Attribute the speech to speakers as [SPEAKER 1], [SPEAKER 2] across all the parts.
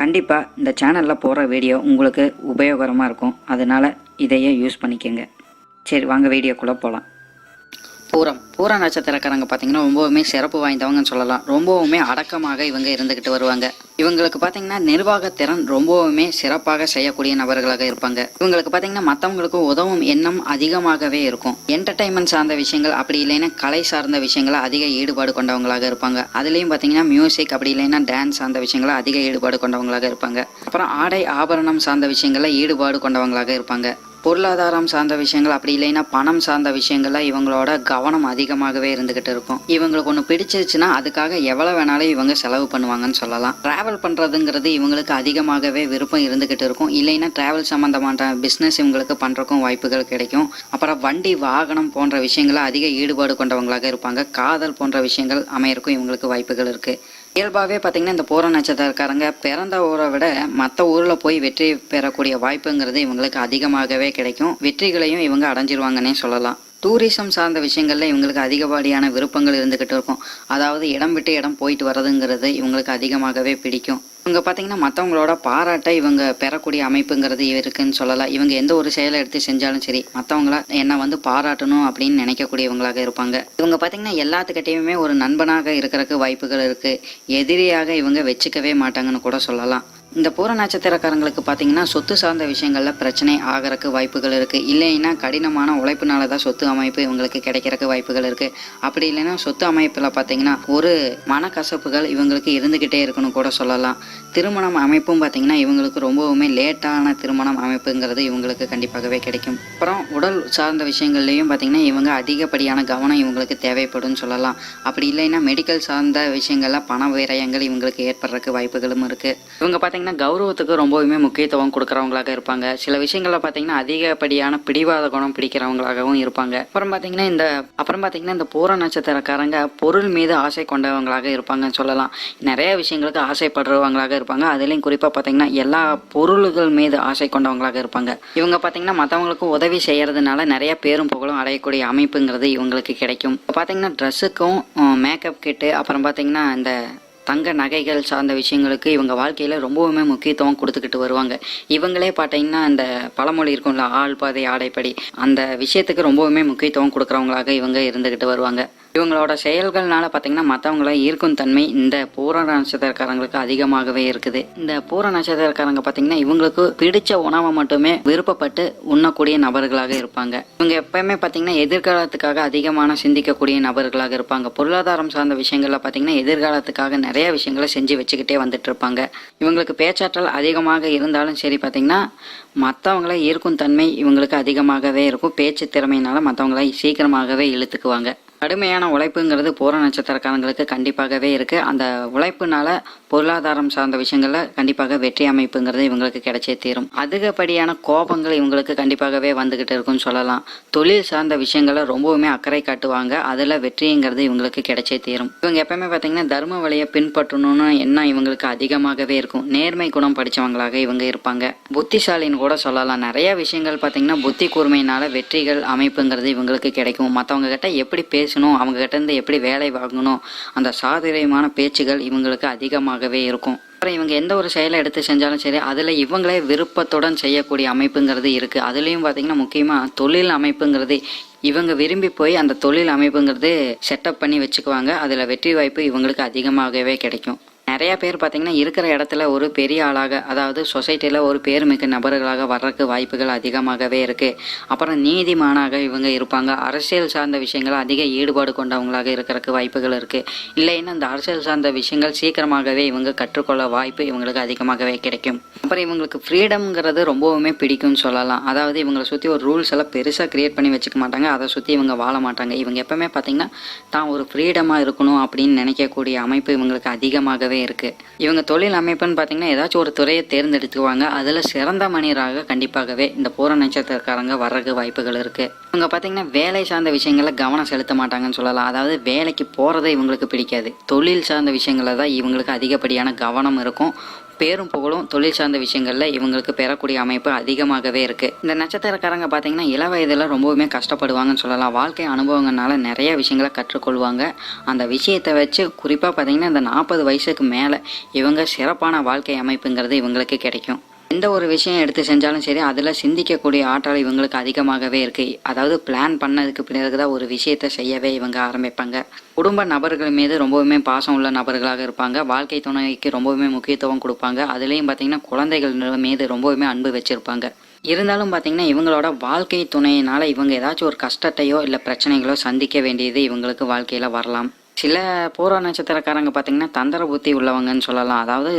[SPEAKER 1] கண்டிப்பாக இந்த சேனலில் போகிற வீடியோ உங்களுக்கு உபயோகரமாக இருக்கும். அதனால் இதையே யூஸ் பண்ணிக்கோங்க. சரி வாங்க வீடியோக்குள்ளே போகலாம் பூரம். பூர நட்சத்திரக்காரங்க பார்த்தீங்கன்னா ரொம்பவுமே சிறப்பு வாய்ந்தவங்கன்னு சொல்லலாம். ரொம்பவுமே அடக்கமாக இவங்க இருந்துக்கிட்டு வருவாங்க. இவங்களுக்கு பார்த்தீங்கன்னா நிர்வாக திறன் ரொம்பவுமே சிறப்பாக செய்யக்கூடிய நபர்களாக இருப்பாங்க. இவங்களுக்கு பார்த்தீங்கன்னா மற்றவங்களுக்கு உதவும் எண்ணம் அதிகமாகவே இருக்கும். என்டர்டைன்மெண்ட் சார்ந்த விஷயங்கள் அப்படி இல்லைன்னா கலை சார்ந்த விஷயங்களை அதிக ஈடுபாடு கொண்டவங்களாக இருப்பாங்க. அதுலேயும் பார்த்தீங்கன்னா மியூசிக் அப்படி இல்லைன்னா டான்ஸ் சார்ந்த விஷயங்களை அதிக ஈடுபாடு கொண்டவங்களாக இருப்பாங்க. அப்புறம் ஆடை ஆபரணம் சார்ந்த விஷயங்களில் ஈடுபாடு கொண்டவங்களாக இருப்பாங்க. பொருளாதாரம் சார்ந்த விஷயங்கள் அப்படி இல்லைன்னா பணம் சார்ந்த விஷயங்கள்ல இவங்களோட கவனம் அதிகமாகவே இருந்துகிட்டு இருக்கும். இவங்களுக்கு ஒன்று பிடிச்சிருச்சுன்னா அதுக்காக எவ்வளோ வேணாலும் இவங்க செலவு பண்ணுவாங்கன்னு சொல்லலாம். டிராவல் பண்ணுறதுங்கிறது இவங்களுக்கு அதிகமாகவே விருப்பம் இருந்துகிட்டு இருக்கும். இல்லைன்னா டிராவல் சம்மந்தமான பிஸ்னஸ் இவங்களுக்கு பண்ணுறக்கும் வாய்ப்புகள் கிடைக்கும். அப்புறம் வண்டி வாகனம் போன்ற விஷயங்கள அதிக ஈடுபாடு கொண்டவங்களாக இருப்பாங்க. காதல் போன்ற விஷயங்கள் அமையறக்கும் இவங்களுக்கு வாய்ப்புகள் இருக்குது இயல்பாகவே பார்த்தீங்கன்னா இந்த பூர நட்சத்திரக்காரங்க பிறந்த ஊரை விட மற்ற ஊரில் போய் வெற்றி பெறக்கூடிய வாய்ப்புங்கிறது இவங்களுக்கு அதிகமாகவே கிடைக்கும். வெற்றிகளையும் இவங்க அடைஞ்சிருவாங்கன்னே சொல்லலாம். டூரிசம் சார்ந்த விஷயங்களில் இவங்களுக்கு அதிகப்படியான விருப்பங்கள் இருந்துக்கிட்டு இருக்கும். அதாவது இடம் விட்டு இடம் போயிட்டு வர்றதுங்கிறது இவங்களுக்கு அதிகமாகவே பிடிக்கும். இவங்க பார்த்தீங்கன்னா மற்றவங்களோட பாராட்டை இவங்க பெறக்கூடிய அமைப்புங்கிறது இருக்குன்னு சொல்லலாம் இவங்க எந்த ஒரு செயலை எடுத்து செஞ்சாலும் சரி மற்றவங்கள என்னை வந்து பாராட்டணும் அப்படின்னு நினைக்கக்கூடியவங்களாக இருப்பாங்க. இவங்க பார்த்தீங்கன்னா எல்லாத்துக்கிட்டையுமே ஒரு நண்பனாக இருக்கிறதுக்கு வாய்ப்புகள் இருக்கு. எதிரியாக இவங்க வச்சுக்கவே மாட்டாங்கன்னு கூட சொல்லலாம். இந்த பூர நட்சத்திரக்காரங்களுக்கு பார்த்தீங்கன்னா சொத்து சார்ந்த விஷயங்களில் பிரச்சனை ஆகிறதுக்கு வாய்ப்புகள் இருக்குது இல்லைன்னா கடினமான உழைப்புனால தான் சொத்து அமைப்பு இவங்களுக்கு கிடைக்கிறதுக்கு வாய்ப்புகள் இருக்குது அப்படி இல்லைன்னா சொத்து அமைப்பில் பார்த்தீங்கன்னா ஒரு மனக்கசப்புகள் இவங்களுக்கு இருந்துக்கிட்டே இருக்குன்னு கூட சொல்லலாம். திருமணம் அமைப்பும் பார்த்தீங்கன்னா இவங்களுக்கு ரொம்பவுமே லேட்டான திருமணம் அமைப்புங்கிறது இவங்களுக்கு கண்டிப்பாகவே கிடைக்கும். அப்புறம் உடல் சார்ந்த விஷயங்கள்லையும் பார்த்தீங்கன்னா இவங்க அதிகப்படியான கவனம் இவங்களுக்கு தேவைப்படும் சொல்லலாம். அப்படி இல்லைன்னா மெடிக்கல் சார்ந்த விஷயங்களில் பண விரயங்கள் இவங்களுக்கு ஏற்படுறதுக்கு வாய்ப்புகளும் இருக்குது இவங்க பார்த்தீங்கன்னா கௌரவத்துக்கு ரொம்பவுமே முக்கியத்துவம் கொடுக்குறவங்களாக இருப்பாங்க. சில விஷயங்களில் பார்த்தீங்கன்னா அதிகப்படியான பிடிவாத குணம் பிடிக்கிறவங்களாகவும் இருப்பாங்க. அப்புறம் பார்த்தீங்கன்னா இந்த அப்புறம் பார்த்தீங்கன்னா இந்த பூர நட்சத்திரக்காரங்க பொருள் மீது ஆசை கொண்டவங்களாக இருப்பாங்கன்னு சொல்லலாம். நிறைய விஷயங்களுக்கு ஆசைப்படுறவங்களாக இருப்பாங்க. அதுலேயும் குறிப்பாக பார்த்தீங்கன்னா எல்லா பொருள்கள் மீது ஆசை கொண்டவங்களாக இருப்பாங்க. இவங்க பார்த்தீங்கன்னா மற்றவங்களுக்கு உதவி செய்கிறதுனால நிறைய பேரும் புகழும் அடையக்கூடிய அமைப்புங்கிறது இவங்களுக்கு கிடைக்கும். இப்போ பார்த்தீங்கன்னா ட்ரெஸ்ஸுக்கும் மேக்கப் கிட்டு அப்புறம் பார்த்தீங்கன்னா இந்த தங்க நகைகள் சார்ந்த விஷயங்களுக்கு இவங்க வாழ்க்கையில் ரொம்பவுமே முக்கியத்துவம் கொடுத்துக்கிட்டு வருவாங்க. இவங்களே பார்த்தீங்கன்னா இந்த பழமொழி இருக்கும்ல ஆள் பாதை ஆடைப்படி. அந்த விஷயத்துக்கு ரொம்பவுமே முக்கியத்துவம் கொடுக்குறவங்களாக இவங்க இருந்துக்கிட்டு வருவாங்க. இவங்களோட செயல்கள்னால பார்த்தீங்கன்னா மற்றவங்கள ஈர்க்கும் தன்மை இந்த பூர நட்சத்திரக்காரங்களுக்கு அதிகமாகவே இருக்குது. இந்த பூர நட்சத்திரக்காரங்க பார்த்தீங்கன்னா இவங்களுக்கு பிடிச்ச உணவை மட்டுமே விருப்பப்பட்டு உண்ணக்கூடிய நபர்களாக இருப்பாங்க. இவங்க எப்பயுமே பார்த்தீங்கன்னா எதிர்காலத்துக்காக அதிகமான சிந்திக்கக்கூடிய நபர்களாக இருப்பாங்க. பொருளாதாரம் சார்ந்த விஷயங்கள்ல பார்த்தீங்கன்னா எதிர்காலத்துக்காக நிறைய விஷயங்களை செஞ்சு வச்சுக்கிட்டே வந்துட்டு இருப்பாங்க இவங்களுக்கு பேச்சாற்றல் அதிகமாக இருந்தாலும் சரி பார்த்தீங்கன்னா மற்றவங்கள ஈர்க்கும் தன்மை இவங்களுக்கு அதிகமாகவே இருக்கும். பேச்சு திறமையினால மற்றவங்கள சீக்கிரமாகவே இழுத்துக்குவாங்க. கடுமையான உழைப்புங்கிறது பூர நட்சத்திரக்காரங்களுக்கு கண்டிப்பாகவே இருக்குது அந்த உழைப்புனால பொருளாதாரம் சார்ந்த விஷயங்களில் கண்டிப்பாக வெற்றி அமைப்புங்கிறது இவங்களுக்கு கிடைச்சே தீரும். அதிகப்படியான கோபங்கள் இவங்களுக்கு கண்டிப்பாகவே வந்துக்கிட்டு இருக்குன்னு சொல்லலாம். தொழில் சார்ந்த விஷயங்களை ரொம்பவுமே அக்கறை காட்டுவாங்க. அதில் வெற்றிங்கிறது இவங்களுக்கு கிடைச்சே தீரும். இவங்க எப்பவுமே பார்த்தீங்கன்னா தர்ம வழியை பின்பற்றணும்னு எண்ணம் இவங்களுக்கு அதிகமாகவே இருக்கும். நேர்மை குணம் படித்தவங்களாக இவங்க இருப்பாங்க. புத்திசாலின்னு கூட சொல்லலாம். நிறைய விஷயங்கள் பார்த்தீங்கன்னா புத்தி கூர்மையினால வெற்றிகள் அமைப்புங்கிறது இவங்களுக்கு கிடைக்கும். மற்றவங்க கிட்ட எப்படி பேசணும் அவங்ககிட்டேருந்து எப்படி வேலை வாங்கணும் அந்த சாதுரியமான பேச்சுகள் இவங்களுக்கு அதிகமாகவே இருக்கும். அப்புறம் இவங்க எந்த ஒரு செயலை எடுத்து செஞ்சாலும் சரி அதில் இவங்களே விருப்பத்துடன் செய்யக்கூடிய அமைப்புங்கிறது இருக்குது அதுலேயும் பார்த்தீங்கன்னா முக்கியமாக தொழில் அமைப்புங்கிறது இவங்க விரும்பி போய் அந்த தொழில் அமைப்புங்கிறது செட்டப் பண்ணி வச்சுக்குவாங்க. அதில் வெற்றி வாய்ப்பு இவங்களுக்கு அதிகமாகவே கிடைக்கும். நிறைய பேர் பார்த்தீங்கன்னா இருக்கிற இடத்துல ஒரு பெரிய ஆளாக அதாவது சொசைட்டியில் ஒரு பேருமிக்க நபர்களாக வர்றதுக்கு வாய்ப்புகள் அதிகமாகவே இருக்குது அப்புறம் நீதிமானாக இவங்க இருப்பாங்க. அரசியல் சார்ந்த விஷயங்கள் அதிக ஈடுபாடு கொண்டவங்களாக இருக்கிறதுக்கு வாய்ப்புகள் இருக்குது இல்லைன்னா இந்த அரசியல் சார்ந்த விஷயங்கள் சீக்கிரமாகவே இவங்க கற்றுக்கொள்ள வாய்ப்பு இவங்களுக்கு அதிகமாகவே கிடைக்கும். அப்புறம் இவங்களுக்கு ஃப்ரீடம்ங்கிறது ரொம்பவுமே பிடிக்கும்னு சொல்லலாம். அதாவது இவங்களை சுற்றி ஒரு ரூல்ஸ் எல்லாம் பெருசாக க்ரியேட் பண்ணி வச்சுக்க மாட்டாங்க. அதை சுற்றி இவங்க வாழ மாட்டாங்க. இவங்க எப்பவுமே பார்த்தீங்கன்னா தான் ஒரு ஃப்ரீடமாக இருக்கணும் அப்படின்னு நினைக்கக்கூடிய அமைப்பு இவங்களுக்கு அதிகமாகவே இருக்குது இவங்க தொழில் அமைப்புன்னு பார்த்தீங்கன்னா ஏதாச்சும் ஒரு துறையை தேர்ந்தெடுத்துக்குவாங்க. அதில் சிறந்த மனிதராக கண்டிப்பாகவே இந்த பூர நட்சத்திரக்காரங்க வர்றதுக்கு வாய்ப்புகள் இருக்குது இவங்க பார்த்தீங்கன்னா வேலை சார்ந்த விஷயங்களில் கவனம் செலுத்த மாட்டாங்கன்னு சொல்லலாம். அதாவது வேலைக்கு போகிறதே இவங்களுக்கு பிடிக்காது. தொழில் சார்ந்த விஷயங்களில் தான் இவங்களுக்கு அதிகப்படியான கவனம் இருக்கும். பேரும் புகழும் தொழில் சார்ந்த விஷயங்களில் இவங்களுக்கு பெறக்கூடிய அமைப்பு அதிகமாகவே இருக்குது இந்த நட்சத்திரக்காரங்க பார்த்தீங்கன்னா இள வயதில் ரொம்பவுமே கஷ்டப்படுவாங்கன்னு சொல்லலாம். வாழ்க்கை அனுபவங்கள்னால நிறைய விஷயங்களை கற்றுக்கொள்வாங்க. அந்த விஷயத்தை வச்சு குறிப்பாக பார்த்தீங்கன்னா இந்த நாற்பது வயசுக்கு மேலே இவங்க சிறப்பான வாழ்க்கை அமைப்புங்கிறது இவங்களுக்கு கிடைக்கும். எந்த ஒரு விஷயம் எடுத்து செஞ்சாலும் சரி அதில் சிந்திக்கக்கூடிய ஆற்றல் இவங்களுக்கு அதிகமாகவே இருக்குது அதாவது பிளான் பண்ணதுக்கு பிறகு தான் ஒரு விஷயத்தை செய்யவே இவங்க ஆரம்பிப்பாங்க. குடும்ப நபர்கள் மீது ரொம்பவுமே பாசம் உள்ள நபர்களாக இருப்பாங்க. வாழ்க்கை துணைக்கு ரொம்பவுமே முக்கியத்துவம் கொடுப்பாங்க. அதுலேயும் பார்த்தீங்கன்னா குழந்தைகள் மீது ரொம்பவுமே அன்பு வச்சுருப்பாங்க. இருந்தாலும் பார்த்தீங்கன்னா இவங்களோட வாழ்க்கை துணையினால் இவங்க ஏதாச்சும் ஒரு கஷ்டத்தையோ இல்லை பிரச்சனைகளோ சந்திக்க வேண்டியது இவங்களுக்கு வாழ்க்கையில் வரலாம். சில பூர நட்சத்திரக்காரங்க பார்த்தீங்கன்னா தந்திர புத்தி உள்ளவங்கன்னு சொல்லலாம். அதாவது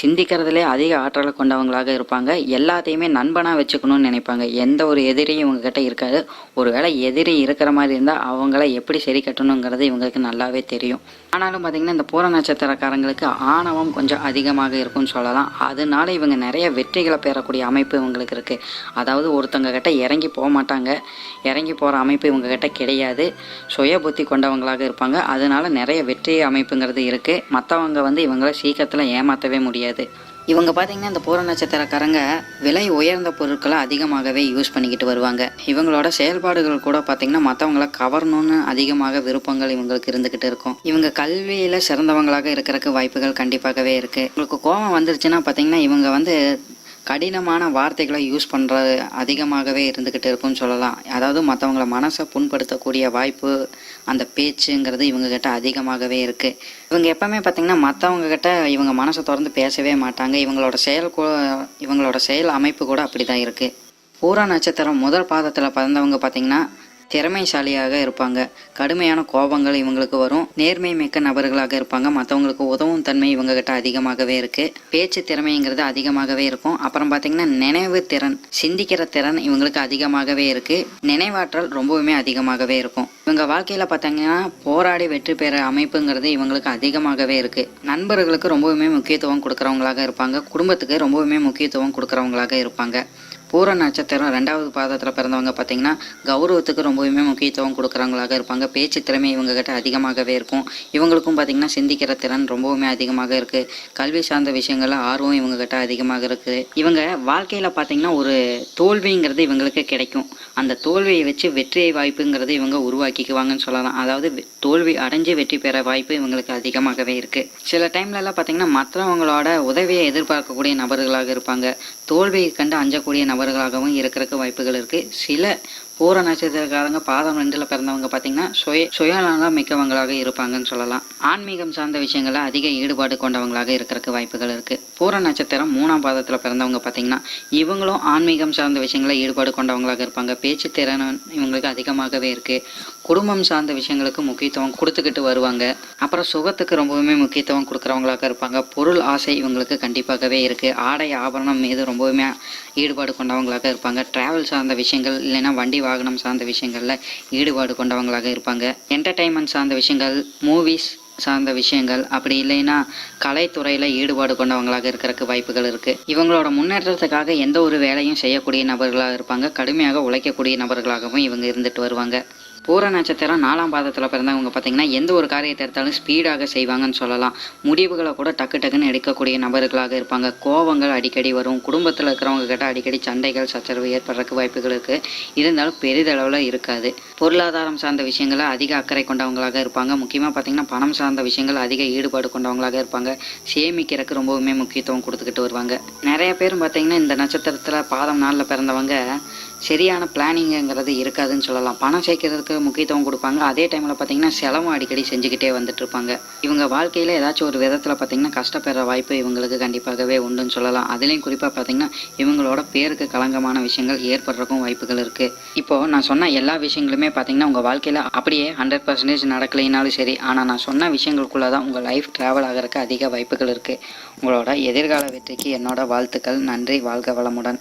[SPEAKER 1] சிந்திக்கிறதுலே அதிக ஆற்றலை கொண்டவங்களாக இருப்பாங்க. எல்லாத்தையுமே நண்பனாக வச்சுக்கணும்னு நினைப்பாங்க. எந்த ஒரு எதிரியும் இவங்கக்கிட்ட இருக்காது. ஒருவேளை எதிரி இருக்கிற மாதிரி இருந்தால் அவங்கள எப்படி சரி கட்டணுங்கிறது இவங்களுக்கு நல்லாவே தெரியும். ஆனாலும் பார்த்தீங்கன்னா இந்த பூர நட்சத்திரக்காரங்களுக்கு ஆணவம் கொஞ்சம் அதிகமாக இருக்கும்னு சொல்லலாம். அதனால இவங்க நிறைய வெற்றிகளை பெறக்கூடிய அமைப்பு இவங்களுக்கு இருக்குது அதாவது ஒருத்தவங்க கிட்ட இறங்கி போக மாட்டாங்க. இறங்கி போகிற அமைப்பு இவங்கக்கிட்ட கிடையாது. சுய புத்தி கொண்டவங்களாக இருப்பாங்க. அதனால நிறைய வெற்றி அமைப்புங்கிறது இருக்குது மற்றவங்க வந்து இவங்கள சீக்கிரத்தில் ஏமாற்றவே முடியாது. இவங்க பார்த்தீங்கன்னா இந்த பூர நட்சத்திரக்காரங்க விலை உயர்ந்த பொருட்களை அதிகமாகவே யூஸ் பண்ணிக்கிட்டு வருவாங்க. இவங்களோட செயல்பாடுகள் கூட பார்த்தீங்கன்னா மற்றவங்கள கவரணும்னு அதிகமாக விருப்பங்கள் இவங்களுக்கு இருந்துக்கிட்டு இருக்கும். இவங்க கல்வியில் சிறந்தவங்களாக இருக்கிறதுக்கு வாய்ப்புகள் கண்டிப்பாகவே இருக்குது உங்களுக்கு கோபம் வந்துருச்சுன்னா பார்த்தீங்கன்னா இவங்க வந்து கடினமான வார்த்தைகளை யூஸ் பண்ணுறது அதிகமாகவே இருந்துக்கிட்டு இருக்கும்னு சொல்லலாம். அதாவது மற்றவங்கள மனசை புண்படுத்தக்கூடிய வாய்ப்பு அந்த பேச்சுங்கிறது இவங்கக்கிட்ட அதிகமாகவே இருக்குது இவங்க எப்போவுமே பார்த்திங்கன்னா மற்றவங்கக்கிட்ட இவங்க மனசை திறந்து பேசவே மாட்டாங்க. இவங்களோட செயல் கூ இவங்களோட செயல் அமைப்பு கூட அப்படி தான் இருக்குது பூரா நட்சத்திரம் முதல் பாதத்தில் பிறந்தவங்க பார்த்திங்கன்னா திறமைசாலியாக இருப்பாங்க. கடுமையான கோபங்கள் இவங்களுக்கு வரும். நேர்மை மிக்க நபர்களாக இருப்பாங்க. மற்றவங்களுக்கு உதவும் தன்மை இவங்க கிட்ட அதிகமாகவே இருக்கு. பேச்சு திறமைங்கிறது அதிகமாகவே இருக்கும். அப்புறம் பார்த்திங்கன்னா நினைவு திறன் சிந்திக்கிற திறன் இவங்களுக்கு அதிகமாகவே இருக்கு. நினைவாற்றல் ரொம்பவுமே அதிகமாகவே இருக்கும். இவங்க வாழ்க்கையில பார்த்தீங்கன்னா போராடி வெற்றி பெற அமைப்புங்கிறது இவங்களுக்கு அதிகமாகவே இருக்கு. நண்பர்களுக்கு ரொம்பவுமே முக்கியத்துவம் கொடுக்குறவங்களாக இருப்பாங்க. குடும்பத்துக்கு ரொம்பவுமே முக்கியத்துவம் கொடுக்குறவங்களாக இருப்பாங்க. பூர நட்சத்திரம் ரெண்டாவது பாதத்தில் பிறந்தவங்க பார்த்தீங்கன்னா கௌரவத்துக்கு ரொம்பவுமே முக்கியத்துவம் கொடுக்குறவங்களாக இருப்பாங்க. பேச்சு திறமை இவங்ககிட்ட அதிகமாகவே இருக்கும். இவங்களுக்கும் பார்த்தீங்கன்னா சிந்திக்கிற திறன் ரொம்பவுமே அதிகமாக இருக்குது கல்வி சார்ந்த விஷயங்களில் ஆர்வம் இவங்ககிட்ட அதிகமாக இருக்குது இவங்க வாழ்க்கையில் பார்த்தீங்கன்னா ஒரு தோல்விங்கிறது இவங்களுக்கு கிடைக்கும். அந்த தோல்வியை வச்சு வெற்றியை வாய்ப்புங்கிறது இவங்க உருவாக்கிக்குவாங்கன்னு சொல்லலாம். அதாவது தோல்வி அடைஞ்சு வெற்றி பெற வாய்ப்பு இவங்களுக்கு அதிகமாகவே இருக்குது சில டைம்லலாம் பார்த்தீங்கன்னா மற்றவங்களோட உதவியை எதிர்பார்க்கக்கூடிய நபர்களாக இருப்பாங்க. தோல்வியை கண்டு அஞ்சக்கூடிய நபர்களாகவும் இருக்கிறதுக்கு வாய்ப்புகள் இருக்குது சில பூர நட்சத்திரக்காரங்க பாதம் ரெண்டில் பிறந்தவங்க பார்த்தீங்கன்னா சுய சுயநலம் மிக்கவங்களாக இருப்பாங்கன்னு சொல்லலாம். ஆன்மீகம் சார்ந்த விஷயங்களில் அதிக ஈடுபாடு கொண்டவங்களாக இருக்கிறதுக்கு வாய்ப்புகள் இருக்குது பூர நட்சத்திரம் மூணாம் பாதத்தில் பிறந்தவங்க பார்த்தீங்கன்னா இவங்களும் ஆன்மீகம் சார்ந்த விஷயங்களில் ஈடுபாடு கொண்டவங்களாக இருப்பாங்க. பேச்சு திறன் இவங்களுக்கு அதிகமாகவே இருக்குது குடும்பம் சார்ந்த விஷயங்களுக்கு முக்கியத்துவம் கொடுத்துக்கிட்டு வருவாங்க. அப்புறம் சுகத்துக்கு ரொம்பவுமே முக்கியத்துவம் கொடுக்குறவங்களாக இருப்பாங்க. பொருள் ஆசை இவங்களுக்கு கண்டிப்பாகவே இருக்குது ஆடை ஆபரணம் மீது ரொம்பவுமே ஈடுபாடு கொண்டவங்களாக இருப்பாங்க. டிராவல் சார்ந்த விஷயங்கள் இல்லைன்னா வண்டி வாகனம் சார்ந்த விஷயங்களில் ஈடுபாடு கொண்டவங்களாக இருப்பாங்க. என்டர்டைன்மெண்ட் சார்ந்த விஷயங்கள் மூவிஸ் சார்ந்த விஷயங்கள் அப்படி இல்லைன்னா கலைத்துறையில் ஈடுபாடு கொண்டவங்களாக இருக்கிறதுக்கு வாய்ப்புகள் இருக்குது இவங்களோட முன்னேற்றத்துக்காக எந்த ஒரு வேலையும் செய்யக்கூடிய நபர்களாக இருப்பாங்க. கடுமையாக உழைக்கக்கூடிய நபர்களாகவும் இவங்க இருந்துட்டு வருவாங்க. பூர நட்சத்திரம் நாலாம் பாதத்தில் பிறந்தவங்க பார்த்தீங்கன்னா எந்த ஒரு காரியத்தை எடுத்தாலும் ஸ்பீடாக செய்வாங்கன்னு சொல்லலாம். முடிவுகளை கூட டக்கு டக்குன்னு எடுக்கக்கூடிய நபர்களாக இருப்பாங்க. கோபங்கள் அடிக்கடி வரும். குடும்பத்தில் இருக்கிறவங்க கிட்ட அடிக்கடி சண்டைகள் சச்சரவு ஏற்படுறதுக்கு வாய்ப்புகள் இருக்குது இருந்தாலும் பெரிதளவில் இருக்காது. பொருளாதாரம் சார்ந்த விஷயங்களை அதிக அக்கறை கொண்டவங்களாக இருப்பாங்க. முக்கியமாக பார்த்தீங்கன்னா பணம் சார்ந்த விஷயங்கள் அதிக ஈடுபாடு கொண்டவங்களாக இருப்பாங்க. சேமிக்கிறதுக்கு ரொம்பவுமே முக்கியத்துவம் கொடுத்துக்கிட்டு வருவாங்க. நிறைய பேர் பார்த்தீங்கன்னா இந்த நட்சத்திரத்தில் பாதம் நாளில் பிறந்தவங்க சரியான பிளானிங்கிறது இருக்காதுன்னு சொல்லலாம். பணம் சேர்க்கறதுக்கு முக்கியத்துவம் கொடுப்பாங்க. அதே டைமில் பார்த்தீங்கன்னா செலவும் அடிக்கடி செஞ்சுக்கிட்டே வந்துட்டு இருப்பாங்க இவங்க வாழ்க்கையில் ஏதாச்சும் ஒரு விதத்தில் பார்த்தீங்கன்னா கஷ்டப்படுற வாய்ப்பு இவங்களுக்கு கண்டிப்பாகவே உண்டுன்னு சொல்லலாம். அதுலேயும் குறிப்பாக பார்த்தீங்கன்னா இவங்களோட பேருக்கு களங்கமான விஷயங்கள் ஏற்படுறதுக்கும் வாய்ப்புகள் இருக்குது இப்போது நான் சொன்ன எல்லா விஷயங்களுமே பார்த்தீங்கன்னா உங்கள் வாழ்க்கையில் அப்படியே ஹண்ட்ரட் பர்சன்டேஜ் நடக்கலைனாலும் சரி ஆனால் நான் சொன்ன விஷயங்களுக்குள்ளே தான் உங்கள் லைஃப் ட்ராவல் ஆகிறதுக்கு அதிக வாய்ப்புகள் இருக்குது உங்களோட எதிர்கால வெற்றிக்கு என்னோட வாழ்த்துக்கள். நன்றி. வாழ்க வளமுடன்.